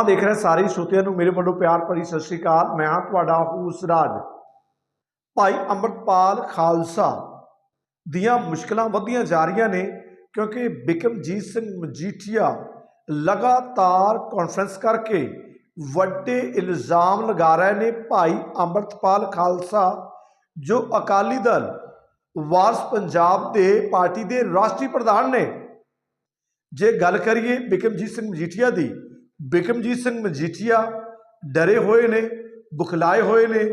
ਆ ਦੇਖ ਰਹੇ ਸਾਰੇ ਸਰੋਤਿਆਂ ਨੂੰ ਮੇਰੇ ਵੱਲੋਂ ਪਿਆਰ ਭਰੀ ਸਤਿ ਸ਼੍ਰੀ ਅਕਾਲ। ਮੈਂ ਹਾਂ ਤੁਹਾਡਾ ਹੂਸ ਰਾਜ। ਭਾਈ ਅੰਮ੍ਰਿਤਪਾਲ ਖਾਲਸਾ ਦੀਆਂ ਮੁਸ਼ਕਲਾਂ ਵਧੀਆਂ ਜਾ ਰਹੀਆਂ ਨੇ ਕਿਉਂਕਿ ਬਿਕਮਜੀਤ ਸਿੰਘ ਮਜੀਠੀਆ ਲਗਾਤਾਰ ਕਾਨਫਰੰਸ ਕਰਕੇ ਵੱਡੇ ਇਲਜ਼ਾਮ ਲਗਾ ਰਹੇ ਨੇ ਭਾਈ ਅੰਮ੍ਰਿਤਪਾਲ ਖਾਲਸਾ, ਜੋ ਅਕਾਲੀ ਦਲ, ਵਾਰਸ ਪੰਜਾਬ ਦੇ ਪਾਰਟੀ ਦੇ ਰਾਸ਼ਟਰੀ ਪ੍ਰਧਾਨ ਨੇ। ਜੇ ਗੱਲ ਕਰੀਏ ਬਿਕਮਜੀਤ ਸਿੰਘ ਮਜੀਠੀਆ ਦੀ ਬਿਕਮਜੀਤ ਸਿੰਘ ਮਜੀਠੀਆ ਡਰੇ ਹੋਏ ਨੇ, ਬੁਖਲਾਏ ਹੋਏ ਨੇ,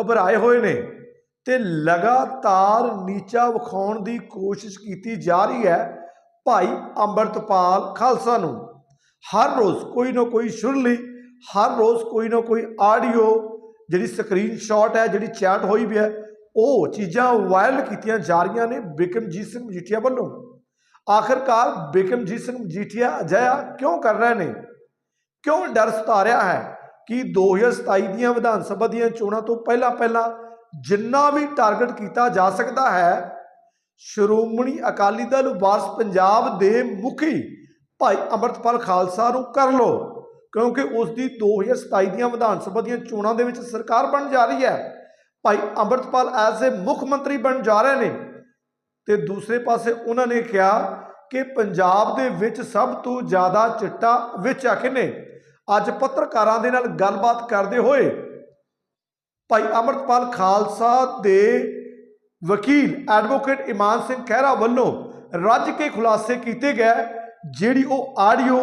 ਘਬਰਾਏ ਹੋਏ ਨੇ ਤੇ ਲਗਾਤਾਰ ਨੀਚਾ ਵਿਖਾਉਣ ਦੀ ਕੋਸ਼ਿਸ਼ ਕੀਤੀ ਜਾ ਰਹੀ ਹੈ ਭਾਈ ਅੰਮ੍ਰਿਤਪਾਲ ਖਾਲਸਾ ਨੂੰ। ਹਰ ਰੋਜ਼ ਕੋਈ ਨਾ ਕੋਈ ਸ਼ੁਰਲੀ, ਹਰ ਰੋਜ਼ ਕੋਈ ਨਾ ਕੋਈ ਆਡੀਓ ਜਿਹੜੀ ਸਕਰੀਨਸ਼ਾਟ ਹੈ, ਜਿਹੜੀ ਚੈਟ ਹੋਈ ਵੀ ਹੈ, ਉਹ ਚੀਜ਼ਾਂ ਵਾਇਰਲ ਕੀਤੀਆਂ ਜਾ ਰਹੀਆਂ ਨੇ ਬਿਕਮਜੀਤ ਸਿੰਘ ਮਜੀਠੀਆ ਵੱਲੋਂ। ਆਖਰਕਾਰ ਬਿਕਮਜੀਤ ਸਿੰਘ ਮਜੀਠੀਆ ਅਜਿਹਾ ਕਿਉਂ ਕਰ ਰਹੇ ਨੇ? ਕਿਉਂ ਡਰ ਸਤਾ ਰਿਹਾ ਹੈ ਕਿ 2027 ਦੀਆਂ ਵਿਧਾਨ ਸਭਾ ਦੀਆਂ ਚੋਣਾਂ ਤੋਂ ਪਹਿਲਾਂ ਪਹਿਲਾਂ ਜਿੰਨਾ ਵੀ ਟਾਰਗੇਟ ਕੀਤਾ ਜਾ ਸਕਦਾ ਹੈ, ਸ਼੍ਰੋਮਣੀ ਅਕਾਲੀ ਦਲ ਵਾਰਸ ਪੰਜਾਬ ਦੇ ਮੁਖੀ ਭਾਈ ਅਮਰਤਪਾਲ ਖਾਲਸਾ ਨੂੰ ਕਰ ਲੋ ਕਿਉਂਕਿ ਉਸ ਦੀ 2027 ਦੀਆਂ ਵਿਧਾਨ ਸਭਾ ਦੀਆਂ ਚੋਣਾਂ ਦੇ ਵਿੱਚ ਸਰਕਾਰ ਬਣ ਜਾ ਰਹੀ ਹੈ, ਭਾਈ ਅਮਰਤਪਾਲ ਐਜ਼ ਏ ਮੁੱਖ ਮੰਤਰੀ ਬਣ ਜਾ ਰਹੇ ਨੇ। ਤੇ ਦੂਸਰੇ ਪਾਸੇ ਉਹਨਾਂ ਨੇ ਕਿਹਾ ਕਿ ਪੰਜਾਬ ਦੇ ਵਿੱਚ ਸਭ ਤੋਂ ਜ਼ਿਆਦਾ ਚਿੱਟਾ ਵਿੱਚ ਆਖੇ ਨੇ ਅੱਜ ਪੱਤਰਕਾਰਾਂ ਦੇ ਨਾਲ ਗੱਲਬਾਤ ਕਰਦੇ ਹੋਏ ਭਾਈ ਅਮਰਤਪਾਲ ਖਾਲਸਾ ਦੇ ਵਕੀਲ ਐਡਵੋਕੇਟ ਇਮਾਨ ਸਿੰਘ ਖਹਿਰਾ ਵੱਲੋਂ ਰੱਜ ਕੇ ਖੁਲਾਸੇ ਕੀਤੇ ਗਏ, ਜਿਹੜੀ ਉਹ ਆਡੀਓ,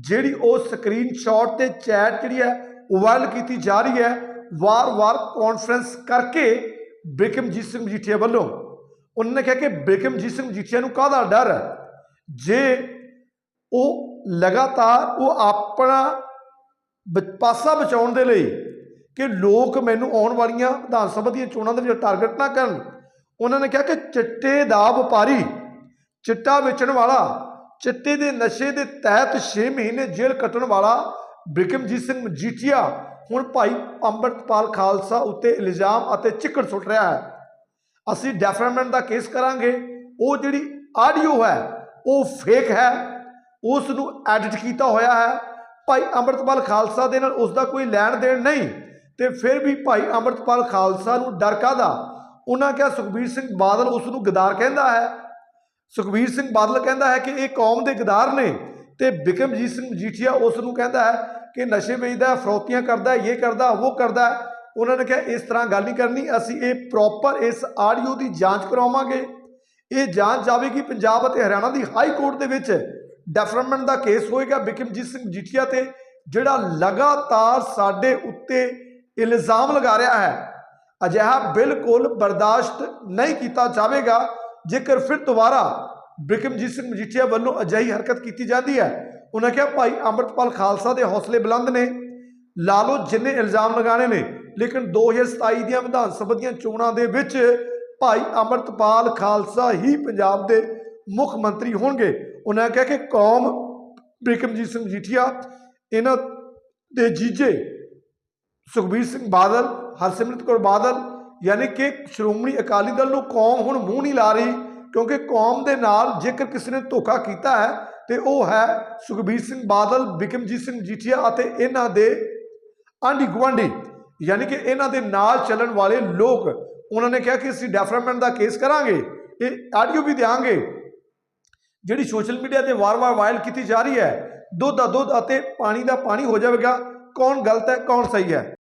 ਜਿਹੜੀ ਉਹ ਸਕਰੀਨਸ਼ਾਟ ਤੇ ਚੈਟ ਜਿਹੜੀ ਹੈ ਵਾਇਰਲ ਕੀਤੀ ਜਾ ਰਹੀ ਹੈ। ਵਾਰ-ਵਾਰ ਕਾਨਫਰੰਸ ਕਰਕੇ ਬਿਕਮਜੀਤ ਸਿੰਘ ਮਜੀਠੀਆ ਵੱਲੋਂ। ਉਹਨਾਂ ਨੇ ਕਿਹਾ ਕਿ ਬਿਕਮਜੀਤ ਸਿੰਘ ਮਜੀਠੀਆ ਨੂੰ ਕਾਹਦਾ ਡਰ ਹੈ? ਜੇ ਉਹ ਲਗਾਤਾਰ ਉਹ ਆਪਣਾ ਪਾਸਾ ਬਚਾਉਣ ਦੇ ਲਈ ਕਿ ਲੋਕ ਮੈਨੂੰ ਆਉਣ ਵਾਲੀਆਂ ਵਿਧਾਨ ਸਭਾ ਦੀਆਂ ਚੋਣਾਂ ਦੇ ਵਿੱਚ ਟਾਰਗੇਟ ਨਾ ਕਰਨ, ਉਹਨਾਂ ਨੇ ਕਿਹਾ ਕਿ ਚਿੱਟੇ ਦਾ ਵਪਾਰੀ, ਚਿੱਟਾ ਵੇਚਣ ਵਾਲਾ, ਚਿੱਟੇ ਦੇ ਨਸ਼ੇ ਦੇ ਤਹਿਤ 6 ਮਹੀਨੇ ਜੇਲ੍ਹ ਕੱਟਣ ਵਾਲਾ ਬਿਕਮਜੀਤ ਸਿੰਘ ਮਜੀਠੀਆ, ਹੁਣ ਭਾਈ ਅੰਮ੍ਰਿਤਪਾਲ ਖਾਲਸਾ ਉੱਤੇ ਇਲਜ਼ਾਮ ਅਤੇ ਚਿੱਕੜ ਸੁੱਟ ਰਿਹਾ ਹੈ। ਅਸੀਂ ਡੈਫਰਮੈਂਟ ਦਾ ਕੇਸ ਕਰਾਂਗੇ। ਉਹ ਜਿਹੜੀ ਆਡੀਓ ਹੈ ਉਹ ਫੇਕ ਹੈ। ਉਸ ਨੂੰ ਐਡਿਟ ਕੀਤਾ ਹੋਇਆ ਹੈ। ਭਾਈ ਅੰਮ੍ਰਿਤਪਾਲ ਖਾਲਸਾ ਦੇ ਨਾਲ ਉਸ ਦਾ ਕੋਈ ਲੈਣ ਦੇਣ ਨਹੀਂ। ਤੇ ਫਿਰ ਵੀ ਭਾਈ ਅੰਮ੍ਰਿਤਪਾਲ ਖਾਲਸਾ ਨੂੰ ਡਰ ਕਾਹਦਾ? ਉਹਨਾਂ ਕਿਹਾ, ਸੁਖਬੀਰ ਸਿੰਘ ਬਾਦਲ ਉਸ ਨੂੰ ਗਦਾਰ ਕਹਿੰਦਾ ਹੈ। ਸੁਖਬੀਰ ਸਿੰਘ ਬਾਦਲ ਕਹਿੰਦਾ ਹੈ ਕਿ ਇਹ ਕੌਮ ਦੇ ਗਦਾਰ ਨੇ ਤੇ ਬਿਕਮਜੀਤ ਸਿੰਘ ਮਜੀਠੀਆ ਉਸ ਨੂੰ ਕਹਿੰਦਾ ਹੈ ਕਿ ਨਸ਼ੇ ਵੇਚਦਾ, ਫਰੋਤੀਆਂ ਕਰਦਾ, ਇਹ ਕਰਦਾ, ਉਹ ਕਰਦਾ ਉਹਨਾਂ ਨੇ ਕਿਹਾ, ਇਸ ਤਰ੍ਹਾਂ ਗੱਲ ਨਹੀਂ ਕਰਨੀ, ਅਸੀਂ ਇਹ ਪ੍ਰੋਪਰ ਇਸ ਆਡੀਓ ਦੀ ਜਾਂਚ ਕਰਾਵਾਂਗੇ। ਇਹ ਜਾਂਚ ਜਾਵੇਗੀ ਪੰਜਾਬ ਅਤੇ ਹਰਿਆਣਾ ਦੀ ਹਾਈ ਕੋਰਟ ਦੇ ਵਿੱਚ ਡੈਫਰਮੈਂਟ ਦਾ ਕੇਸ ਹੋਏਗਾ। ਬਿਕਮਜੀਤ ਸਿੰਘ ਮਜੀਠੀਆ ਤੇ ਜਿਹੜਾ ਲਗਾਤਾਰ ਸਾਡੇ ਉੱਤੇ ਇਲਜ਼ਾਮ ਲਗਾ ਰਿਹਾ ਹੈ, ਅਜਿਹਾ ਬਿਲਕੁਲ ਬਰਦਾਸ਼ਤ ਨਹੀਂ ਕੀਤਾ ਜਾਵੇਗਾ। ਜੇਕਰ ਫਿਰ ਦੁਬਾਰਾ ਬਿਕਮਜੀਤ ਸਿੰਘ ਮਜੀਠੀਆ ਵੱਲੋਂ ਅਜਿਹੀ ਹਰਕਤ ਕੀਤੀ ਜਾਂਦੀ ਹੈ, ਉਹਨਾਂ ਕਿਹਾ, ਭਾਈ ਅੰਮ੍ਰਿਤਪਾਲ ਖਾਲਸਾ ਦੇ ਹੌਸਲੇ ਬੁਲੰਦ ਨੇ। ਲਾ ਲਓ ਜਿੰਨੇ ਇਲਜ਼ਾਮ ਲਗਾਣੇ ਨੇ, ਲੇਕਿਨ 2027 ਦੀਆਂ ਵਿਧਾਨ ਸਭਾ ਦੀਆਂ ਚੋਣਾਂ ਦੇ ਵਿੱਚ ਭਾਈ ਅੰਮ੍ਰਿਤਪਾਲ ਖਾਲਸਾ ਹੀ ਪੰਜਾਬ ਦੇ ਮੁੱਖ ਮੰਤਰੀ ਹੋਣਗੇ। ਉਹਨਾਂ ਕਿਹਾ ਕਿ ਕੌਮ ਬਿਕਮਜੀਤ ਸਿੰਘ ਮਜੀਠੀਆ ਇਹਨਾਂ ਦੇ ਜੀਜੇ ਸੁਖਬੀਰ ਸਿੰਘ ਬਾਦਲ, ਹਰਸਿਮਰਤ ਕੌਰ ਬਾਦਲ, ਯਾਨੀ ਕਿ ਸ਼੍ਰੋਮਣੀ ਅਕਾਲੀ ਦਲ ਨੂੰ ਕੌਮ ਹੁਣ ਮੂੰਹ ਨਹੀਂ ਲਾ ਰਹੀ, ਕਿਉਂਕਿ ਕੌਮ ਦੇ ਨਾਲ ਜੇਕਰ ਕਿਸੇ ਨੇ ਧੋਖਾ ਕੀਤਾ ਹੈ, ਤੇ ਉਹ ਹੈ ਸੁਖਬੀਰ ਸਿੰਘ ਬਾਦਲ ਬਿਕਮਜੀਤ ਸਿੰਘ ਜੀਠੀਆ ਅਤੇ ਇਹਨਾਂ ਦੇ ਆਂਢੀ ਗੁਆਂਢੀ। ਯਾਨੀ ਕਿ ਇਹਨਾਂ ਦੇ ਨਾਲ ਚੱਲਣ ਵਾਲੇ ਲੋਕ ਉਹਨਾਂ ਨੇ ਕਿਹਾ ਕਿ ਅਸੀਂ ਡੈਫਰਮੈਂਟ ਦਾ ਕੇਸ ਕਰਾਂਗੇ, ਇਹ ਆਡੀਓ ਵੀ ਦਿਆਂਗੇ। ਜਿਹੜੀ ਸੋਸ਼ਲ ਮੀਡੀਆ ਤੇ ਵਾਰ-ਵਾਰ ਵਾਇਰਲ ਕੀਤੀ ਜਾ ਰਹੀ ਹੈ, ਦੁੱਧ ਦਾ ਦੁੱਧ ਅਤੇ ਪਾਣੀ ਦਾ ਪਾਣੀ ਹੋ ਜਾਵੇਗਾ, ਕੌਣ ਗਲਤ ਹੈ, ਕੌਣ ਸਹੀ ਹੈ।